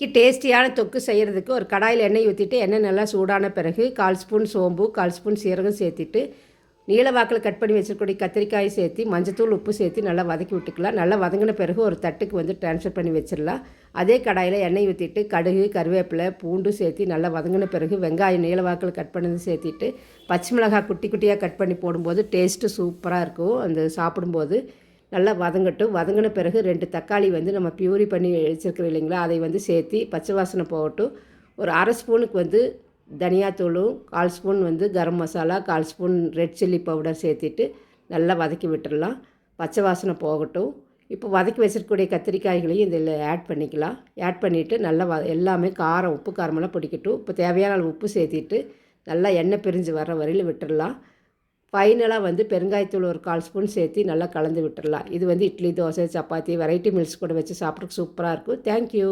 இன்னைக்கு டேஸ்டியான தொக்கு செய்கிறதுக்கு ஒரு கடாயில் எண்ணெய் ஊற்றிட்டு எண்ணெய் நல்லா சூடான பிறகு கால் ஸ்பூன் சோம்பு கால் ஸ்பூன் சீரகம் சேர்த்திட்டு நீளவாக்கில் கட் பண்ணி வச்சிருக்கக்கூடிய கத்திரிக்காய் சேர்த்து மஞ்சத்தூள் உப்பு சேர்த்து நல்லா வதக்கி விட்டுக்கலாம். நல்லா வதங்கின பிறகு ஒரு தட்டுக்கு வந்து ட்ரான்ஸ்ஃபர் பண்ணி வச்சிடலாம். அதே கடாயில் எண்ணெய் ஊற்றிட்டு கடுகு கருவேப்பிலை பூண்டு சேர்த்து நல்லா வதங்கின பிறகு வெங்காயம் நீளவாக்கில் கட் பண்ணது சேர்த்திட்டு பச்சை மிளகாய் குட்டி குட்டியாக கட் பண்ணி போடும்போது டேஸ்ட்டு சூப்பராக இருக்கும். அந்த சாப்பிடும்போது நல்லா வதங்கட்டும். வதங்கின பிறகு ரெண்டு தக்காளி வந்து நம்ம பியூரி பண்ணி வச்சுருக்கிறோம் இல்லைங்களா? அதை வந்து சேர்த்து பச்சை வாசனை போகட்டும். ஒரு அரை ஸ்பூனுக்கு வந்து தனியாத்தூளும் கால் ஸ்பூன் வந்து கரம் மசாலா கால் ஸ்பூன் ரெட் சில்லி பவுடர் சேர்த்திட்டு நல்லா வதக்கி விட்டுடலாம் பச்சை வாசனை போகட்டும். இப்போ வதக்கி வச்சிருக்கக்கூடிய கத்திரிக்காய்களையும் இதில் ஆட் பண்ணிக்கலாம். ஆட் பண்ணிவிட்டு நல்லா வ எல்லாமே காரம் உப்பு காரமெல்லாம் பிடிக்கட்டும். இப்போ தேவையான உப்பு சேர்த்திட்டு நல்லா எண்ணெய் பிரிஞ்சு வர வரையில் விட்டுடலாம் ஃபைனலாக வந்து பெருங்காயத்தூள் ஒரு கால் ஸ்பூன் சேர்த்து நல்லா கலந்து விட்டுடலாம் இது வந்து இட்லி தோசை சப்பாத்தி வெரைட்டி மீல்ஸ் கூட வச்சு சாப்பிட்றதுக்கு சூப்பராக இருக்கும். தேங்க்யூ